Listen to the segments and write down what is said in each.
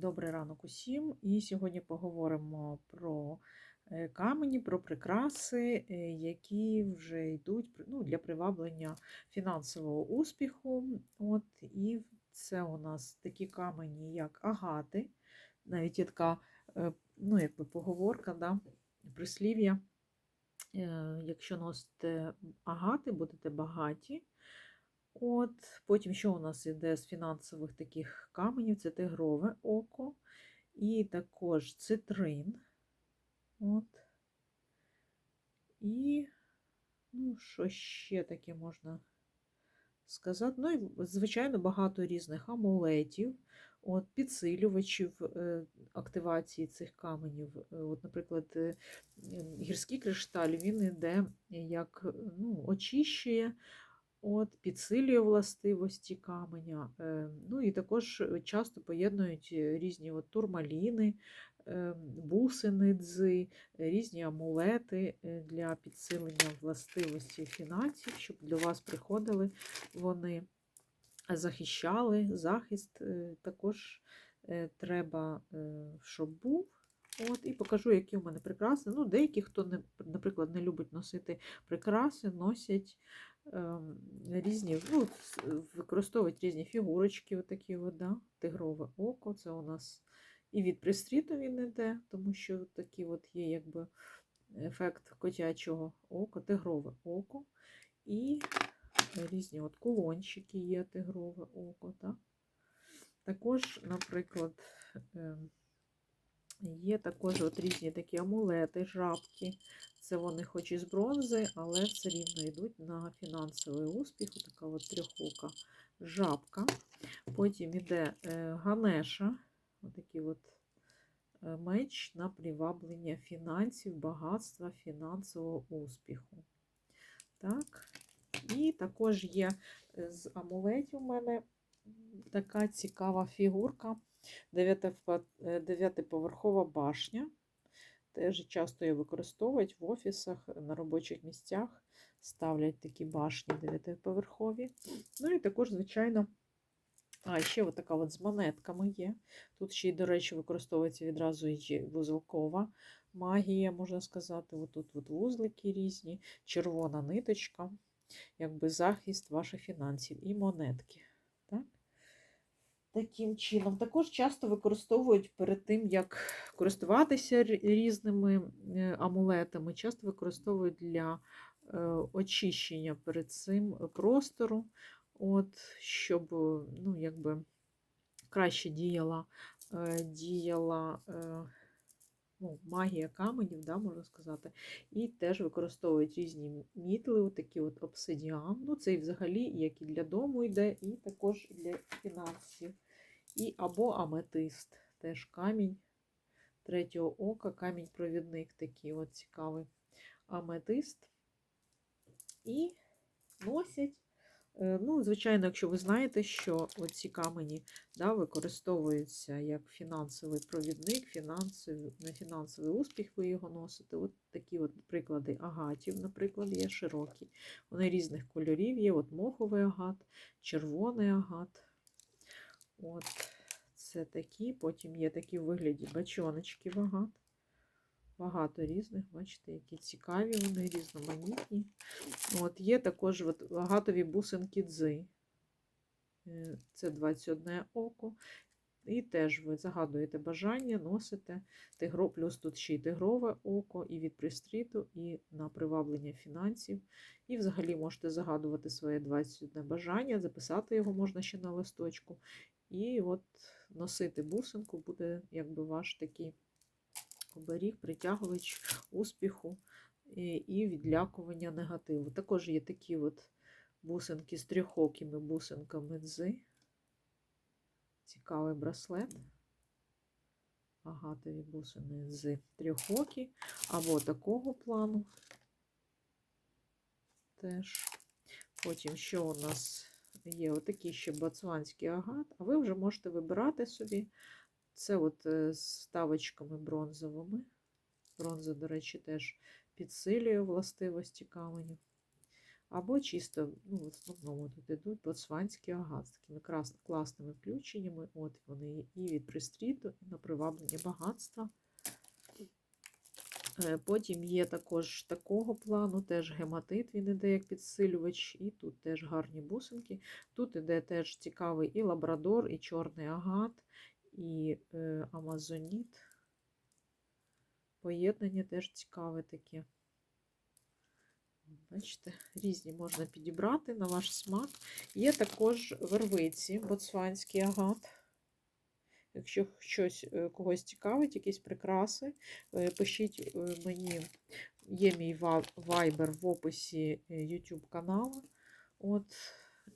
Добрий ранок усім. І сьогодні поговоримо про е, камені, про прикраси, е, які вже йдуть ну, для приваблення фінансового успіху. От, і це у нас такі камені, як агати. Навіть є така е, ну, якби поговорка, да, прислів'я. Якщо носите агати, будете багаті. От, потім, що у нас іде з фінансових таких каменів? Це тигрове око і також цитрин. От. І, ну, що ще таке можна сказати? Ну, і, звичайно, багато різних амулетів, от, підсилювачів е, активації цих каменів. Е, От, наприклад, е, гірський кришталь, він іде як ну, очищує От, підсилює властивості каменя. Е, Ну і також часто поєднують е, різні от турмаліни, е, бусини дзи, різні амулети е, для підсилення властивості фінансів, щоб до вас приходили вони, захищали захист. е, Також е, треба, е, щоб був. От, І покажу, які у мене прикраси. Ну, Деякі, хто, наприклад, не любить носити прикраси, носять різні, ну, використовують різні фігурочки, отакі от, да? тигрове око. Це у нас і від пристріту він іде, тому що такі от є якби ефект котячого ока, тигрове око. І різні от кулончики є тигрове око. Так? Також, наприклад, ем, Є також от різні такі амулети, жабки. Це вони хоч і з бронзи, але все рівно йдуть на фінансовий успіх. Така от трьохока жабка. Потім іде е, ганеша, отакий от е, меч на приваблення фінансів, багатства, фінансового успіху. Так. І також є е, з амулетів у мене така цікава фігурка. Дев'ятиповерхова башня. Теж часто її використовують в офісах, на робочих місцях. Ставлять такі башні дев'ятиповерхові. Ну і також, звичайно, а ще така от з монетками є. Тут ще й, до речі, використовується відразу і вузелкова магія, можна сказати. От тут от вузлики різні, червона ниточка, якби захист ваших фінансів і монетки. Так? Таким чином, також часто використовують перед тим, як користуватися різними е, амулетами, часто використовують для е, очищення перед цим простору, от, щоб ну, якби, краще діяла, е, діяла ну, магія каменів, да, можна сказати. І теж використовують різні мітли, такі от обсидіан. Ну, це і взагалі як і для дому йде, і також для фінансів. І або аметист, теж камінь третього ока, камінь-провідник такий от цікавий аметист. І носять. Е, Ну, звичайно, якщо ви знаєте, що ці камені да, використовуються як фінансовий провідник, фінансовий, на фінансовий успіх ви його носите. От такі от приклади агатів, наприклад, є широкі. Вони різних кольорів є. От моховий агат, червоний агат. От це такі. Потім є такі в вигляді бачоночки агат. Багато різних, бачите, які цікаві, вони різноманітні. От Є також от агатові бусинки дзи. Е, Це 21 око. І теж ви загадуєте бажання, носите тигро, плюс тут ще й тигрове око, і від пристріту, і на приваблення фінансів. І взагалі можете загадувати своє 21 бажання, записати його можна ще на листочку. І от носити бусинку буде якби ваш такий оберіг, притягувач успіху і, і відлякування негативу. Також є такі от бусинки з трьохокими бусинками дзи. Цікавий браслет. Агатові бусини з трьохокі, або такого плану. Теж. Потім, що у нас є отакий ще бацванський агат, а ви вже можете вибирати собі. Це от е, з ставочками бронзовими. Бронза, до речі, теж підсилює властивості каменю. Або чисто, ну, в основному тут йдуть ботсванські агат з такими класними включеннями. От вони і від пристріту, і на приваблення багатства. Е, Потім є також такого плану, теж гематит, він іде як підсилювач, і тут теж гарні бусинки. Тут іде теж цікавий і лабрадор, і чорний агат, і е, амазоніт. Поєднання теж цікаве таке. Бачите, різні можна підібрати на ваш смак. Є також вервиці, ботсванський агат. Якщо щось е, когось цікавить, якісь прикраси, е, пишіть е, мені, є мій ва- вайбер в описі YouTube каналу. От,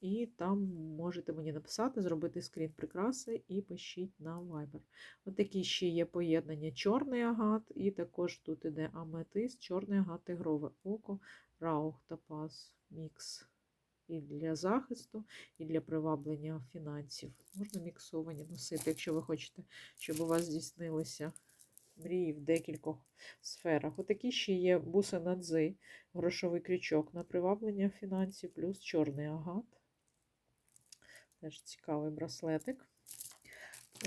і там можете мені написати, зробити скрін прикраси і пишіть на Viber. От такі ще є поєднання чорний агат, і також тут іде аметист, чорний агат, тигрове око, раух топаз, мікс. І для захисту, і для приваблення фінансів. Можна міксовані носити, якщо ви хочете, щоб у вас здійснилися мрії в декількох сферах. Отакі ще є бусинадзи, грошовий крючок на приваблення фінансів, плюс чорний агат. Теж цікавий браслетик.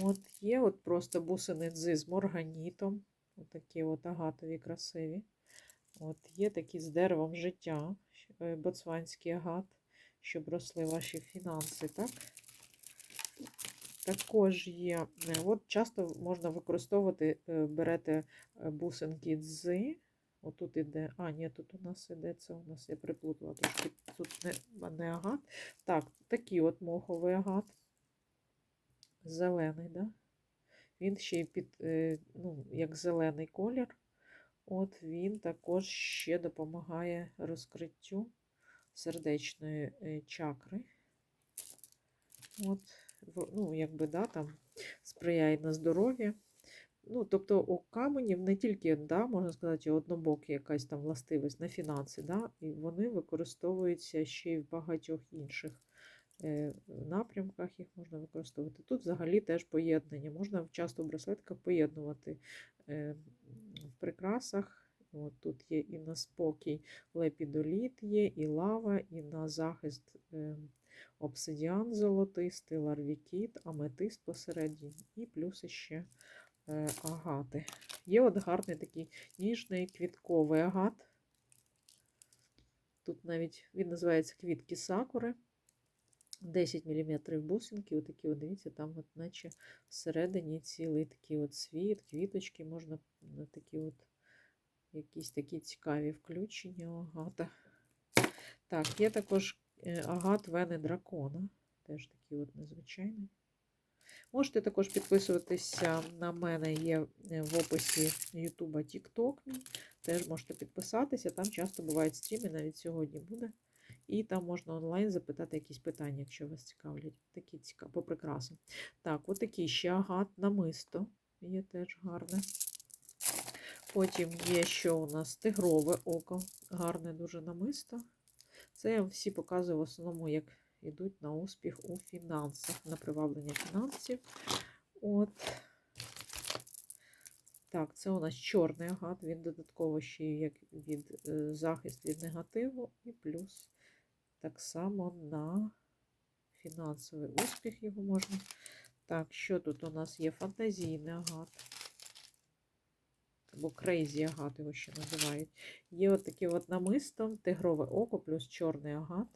От є от просто бусинадзи з морганітом. Отакі от агатові красиві. От Є такі з деревом життя, е, боцванський агат, щоб росли ваші фінанси. так? Також є, е, от часто можна використовувати, е, берете бусинки дзи. Отут іде, а, ні, тут у нас іде, це у нас я приплутала трошки, тут не, не агат. Так, такий от моховий агат. Зелений, да? Він ще й під, е, ну, як зелений колір. От він також ще допомагає розкриттю сердечної е, чакри. От, ну, якби, да, там сприяє на здоров'я. Ну, тобто у каменів не тільки, да, можна сказати, однобокі якась там властивість на фінанси, да, і вони використовуються ще й в багатьох інших е, напрямках їх можна використовувати. Тут взагалі теж поєднання. Можна часто в браслетках поєднувати е, в прикрасах. От тут є і на спокій лепідоліт є, і лава, і на захист е, обсидіан золотистий, ларвікіт, аметист посередині, і плюс ще агати. Є от гарний такий ніжний квітковий агат. Тут навіть він називається квітки сакури. 10 мм бусинки, отакі, от, дивіться, там от наче всередині цілий такий от світ, квіточки, можна на такі от якісь такі цікаві включення агата. Так, є також е, агат вени дракона, теж такий от незвичайний. Можете також підписуватися на мене, є е, в описі YouTube TikTok. Теж можете підписатися, там часто бувають стріми, навіть сьогодні буде. І там можна онлайн запитати якісь питання, якщо вас цікавлять. Такі цікаві, по прикрасам. Так, отакий ще агат намисто є теж гарне. Потім є що у нас тигрове око, гарне дуже намисто. Це я всі показую в основному, як йдуть на успіх у фінансах, на приваблення фінансів. От. Так, це у нас чорний агат, він додатково ще як від е, захист від негативу, і плюс так само на фінансовий успіх його можна. Так, що тут у нас є фантазійний агат. Або крейзі агат його ще називають. Є от таке от намисто, тигрове око плюс чорний агат.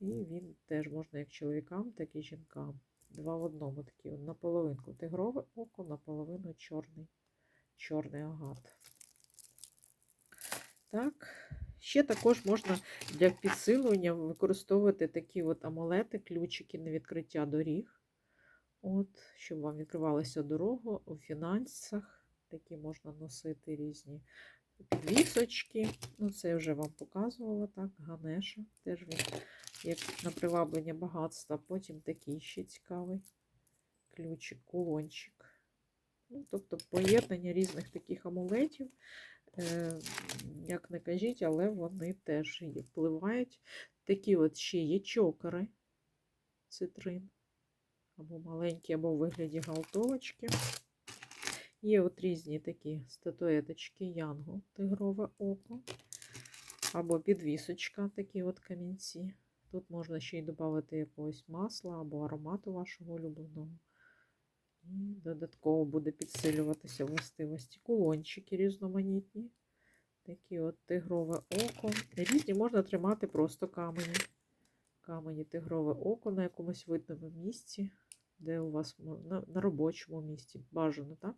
І він теж можна як чоловікам, так і жінкам. Два в одному такі. Наполовинку тигрове око, наполовину чорний, чорний агат. Так. Ще також можна для підсилення використовувати такі от амулети, ключики на відкриття доріг. От, щоб вам відкривалася дорога у фінансах. Такі можна носити різні підвісочки. Ну, це я вже вам показувала, так, Ганеша. Теж він як на приваблення багатства. Потім такий ще цікавий ключик, кулончик. Ну, тобто поєднання різних таких амулетів. Е, як не кажіть, але вони теж впливають. Такі от ще є чокери, цитрин, або маленькі, або в вигляді галтовочки. Є от різні такі статуеточки, янгол, тигрове око. Або підвісочка, такі от камінці. Тут можна ще й додати якогось масла або аромату вашого улюбленого. І додатково буде підсилюватися властивості. Кулончики різноманітні. Такі от тигрове око. Різні можна тримати просто камені. Камені тигрове око на якомусь видному місці, де у вас на, робочому місці. Бажано, так?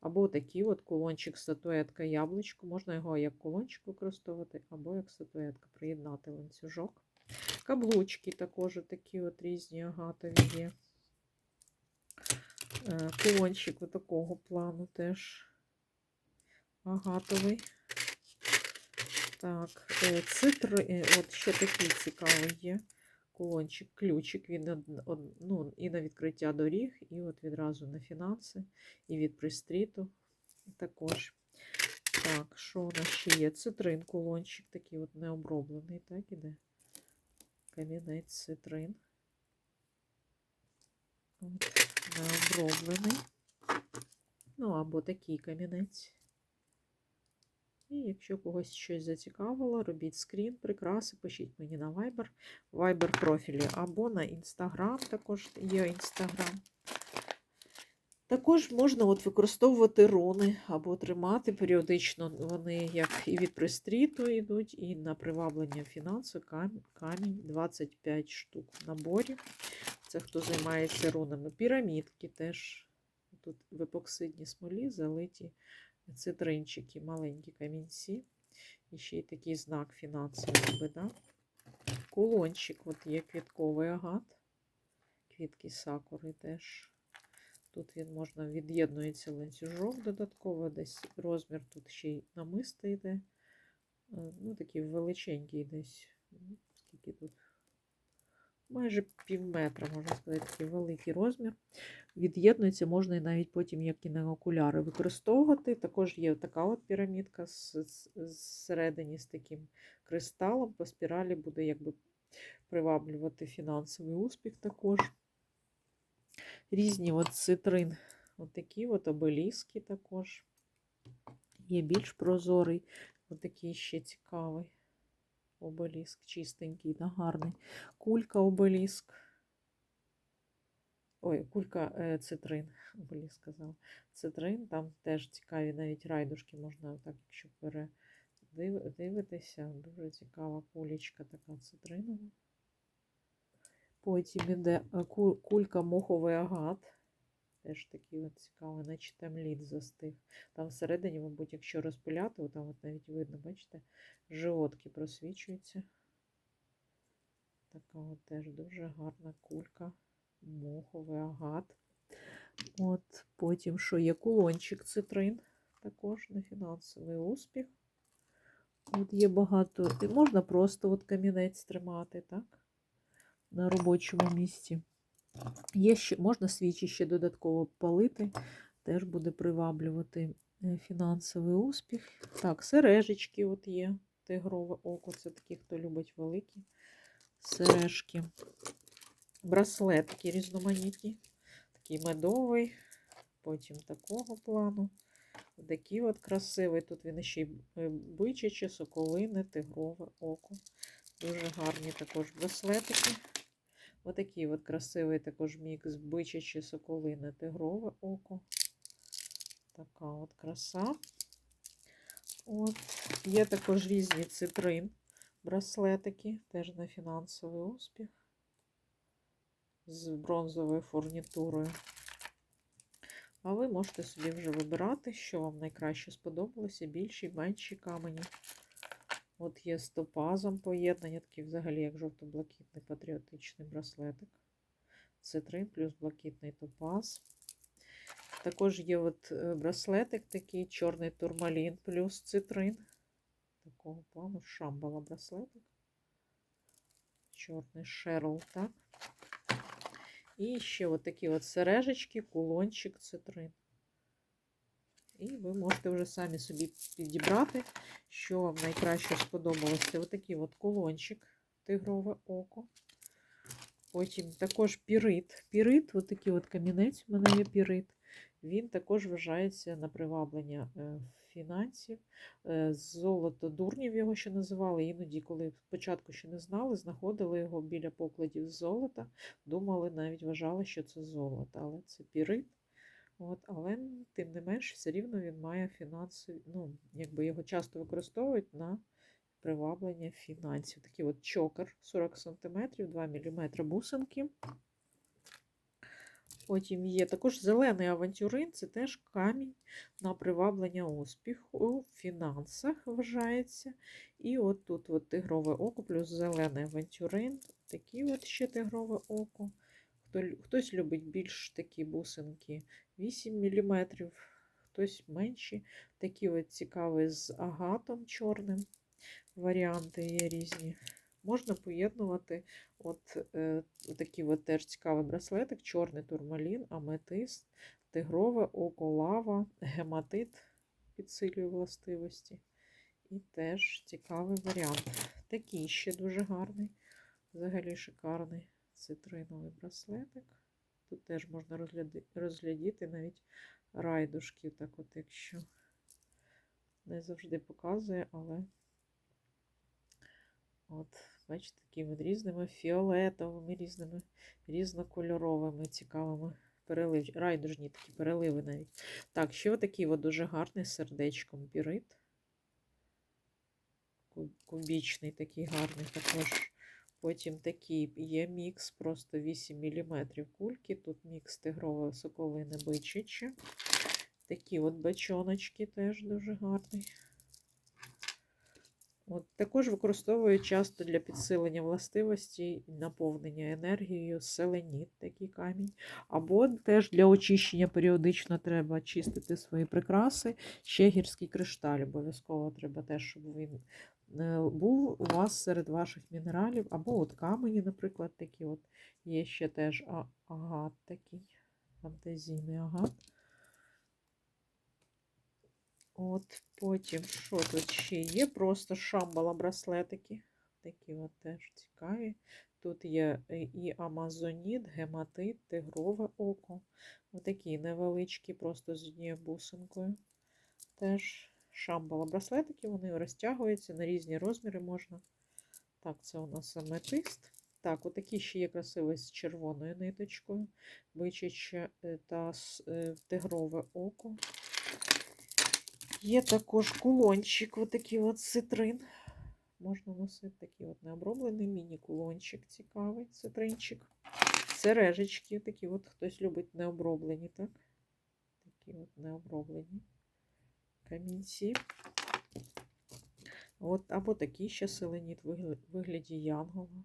Або такий от кулончик, статуетка, яблучко. Можна його як кулончик використовувати, або як статуетка, приєднати ланцюжок. Каблучки також такі от різні агатові є. Е, Кулончик такого плану теж агатовий. Так, е, цитри, е, от ще такий цікавий є. Кулончик, ключик, він ну, і на відкриття доріг, і от відразу на фінанси, і від пристріту також. Так, що у нас ще є? Цитрин, кулончик, такий от необроблений, так іде. Камінець цитрин. От, необроблений. Ну, або такий камінець. І якщо когось щось зацікавило, робіть скрін, прикраси, пишіть мені на Viber, Viber профілі або на Instagram, також є Instagram. Також можна от використовувати руни або тримати періодично. Вони як і від пристріту йдуть, і на приваблення фінансу камінь, камінь 25 штук в наборі. Це хто займається рунами. Пірамідки теж тут в епоксидній смолі залиті цитринчики, маленькі камінці. І ще й такий знак фінансовий. би, Да? Кулончик, от є квітковий агат. Квітки сакури теж. Тут він можна від'єднується ланцюжок додатково, десь розмір тут ще й намисто йде. Е, Ну, такий величенький десь. Скільки тут? Майже пів метра, можна сказати, такий великий розмір. Від'єднується, можна і навіть потім як окуляри використовувати. Також є така от пірамідка зсередині з таким кристалом. По спіралі буде якби приваблювати фінансовий успіх також. Різні от цитрин, от такі от обеліски також. Є більш прозорий, от ще цікавий обеліск, чистенький, да, гарний. Кулька обеліск. Ой, кулька е, цитрин, обеліск сказав. Цитрин, там теж цікаві навіть райдушки можна так, якщо передивитися. Дуже цікава кулічка така цитринова. Потім іде е, кулька моховий агат. Теж такий цікавий, наче там лід застиг. Там всередині, мабуть, якщо розпиляти, там от навіть видно, бачите, животки просвічуються. Така от теж дуже гарна кулька. Моховий агат. От, потім, що є кулончик цитрин, також на фінансовий успіх. От є багато. І можна просто от камінець тримати, так? На робочому місці. Є ще, можна свічі ще додатково палити, теж буде приваблювати е, фінансовий успіх. Так, сережечки от є. Тигрове око, це такі, хто любить великі сережки. Браслетки різноманітні. Такий медовий, потім такого плану. Такий от красивий. Тут він ще й е, бичаче, соколине, тигрове око. Дуже гарні також браслетики. Отакий от красивий також мікс бичаче, соколине, тигрове око. Така от краса. От. Є також різні цитрин, браслетики, теж на фінансовий успіх. З бронзовою фурнітурою. А ви можете собі вже вибирати, що вам найкраще сподобалося, більші, менші камені. От є з топазом поєднання, такий взагалі як жовто-блакитний патріотичний браслетик. Цитрин плюс блакитний топаз. Також є от е, браслетик такий чорний турмалін плюс цитрин. Такого плану шамбала браслетик. Чорний шерл, так. І ще от такі от сережечки, кулончик, цитрин. І ви можете вже самі собі підібрати, що вам найкраще сподобалося. Отакий от кулончик, тигрове око. Потім також пірит. Пірит, отакий от камінець, у мене є пірит. Він також вважається на приваблення е, фінансів. Е, Золото дурнів його ще називали. Іноді, коли спочатку ще не знали, знаходили його біля покладів золота, думали, навіть вважали, що це золото, але це пірит. От, але тим не менш, все рівно він має фінансові, ну, якби його часто використовують на приваблення фінансів. Такий от чокер 40 см, 2 мм бусинки. Потім є також зелений авантюрин, це теж камінь на приваблення успіху у фінансах вважається. І от тут от тигрове око плюс зелений авантюрин. Такі от ще тигрове око. Хто, хтось любить більш такі бусинки 8 мм, хтось менші. Такі от цікаві з агатом чорним. Варіанти є різні. Можна поєднувати от е, такий от теж цікавий браслетик, чорний турмалін, аметист, тигрове око лава, гематит підсилює властивості. І теж цікавий варіант. Такий ще дуже гарний, взагалі шикарний цитриновий браслетик. Тут теж можна розгляди- розглядіти навіть райдушки, так от якщо не завжди показує, але От, бачите, такими різними фіолетовими, різними, різнокольоровими, цікавими перелив. Райдужні такі переливи навіть. Так, ще отакий от дуже гарний сердечком пірит. Кубічний такий гарний також. Потім такий є мікс, просто 8 мм кульки. Тут мікс тигрової соколини бичичі. Такі от бачоночки теж дуже гарний. От, також використовують часто для підсилення властивостей і наповнення енергією селеніт, такий камінь. Або теж для очищення періодично треба чистити свої прикраси. Ще гірський кришталь обов'язково треба теж, щоб він був у вас серед ваших мінералів. Або от камені, наприклад, такі от є ще теж агат такий, фантазійний агат. От потім, що тут ще є? Просто шамбала браслетики. Такі от теж цікаві. Тут є е, і амазоніт, гематит, тигрове око. Отакі невеличкі, просто з однією бусинкою. Теж шамбала браслетики, вони розтягуються на різні розміри можна. Так, це у нас аметист. Так, отакі ще є красиві з червоною ниточкою, бичаче е, та е, тигрове око. Є також кулончик, отакий от цитрин. Можна носити такий от необроблений міні-кулончик, цікавий цитринчик. Сережечки, такі от хтось любить необроблені, так? Такі от необроблені камінці. От, або такий ще селеніт в вигляді янгола.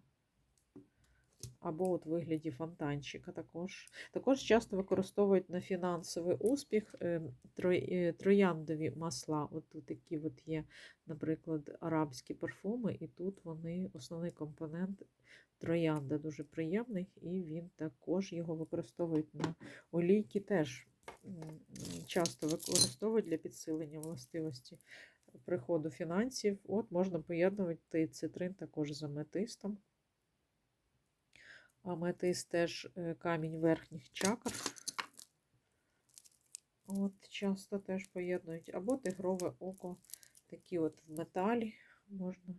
Або от в вигляді фонтанчика також. Також часто використовують на фінансовий успіх е, е, трояндові масла. От тут такі от є, наприклад, арабські парфуми, і тут вони основний компонент троянда дуже приємний, і він також його використовують на олійки теж часто використовують для підсилення властивості приходу фінансів. От можна поєднувати цитрин також з аметистом. Аметист теж е, камінь верхніх чакр. От, часто теж поєднують. Або тигрове око, такі от в металі можна,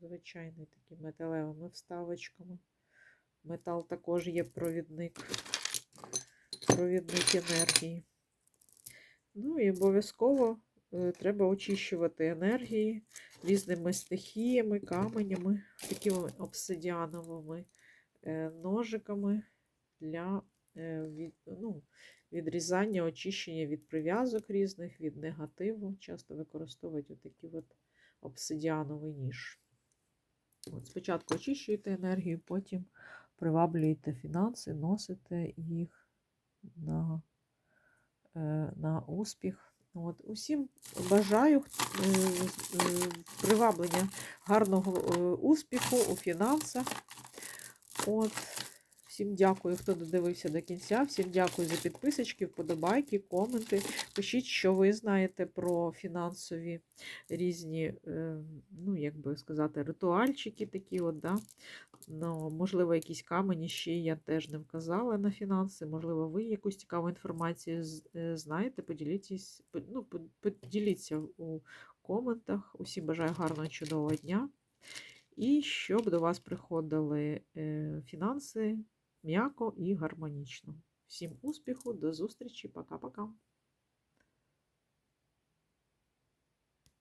звичайний такі металевими вставочками. Метал також є провідник, провідник енергії. Ну і обов'язково е, треба очищувати енергії різними стихіями, каменями, такими обсидіановими е, ножиками для е, ну, відрізання, очищення від прив'язок різних, від негативу. Часто використовують отакий от обсидіановий ніж. От спочатку очищуєте енергію, потім приваблюєте фінанси, носите їх на, на успіх. От. Усім бажаю е, е, приваблення гарного е, успіху у фінансах. От. Всім дякую, хто додивився до кінця. Всім дякую за підписочки, вподобайки, коменти. Пишіть, що ви знаєте про фінансові різні, е, ну, як би сказати, ритуальчики такі. от, да? Ну, можливо, якісь камені ще я теж не вказала на фінанси. Можливо, ви якусь цікаву інформацію е, знаєте. Поділіться, ну, поділіться у коментах. Усім бажаю гарного, чудового дня. І щоб до вас приходили е, фінанси м'яко і гармонічно. Всім успіху, до зустрічі, пока-пока.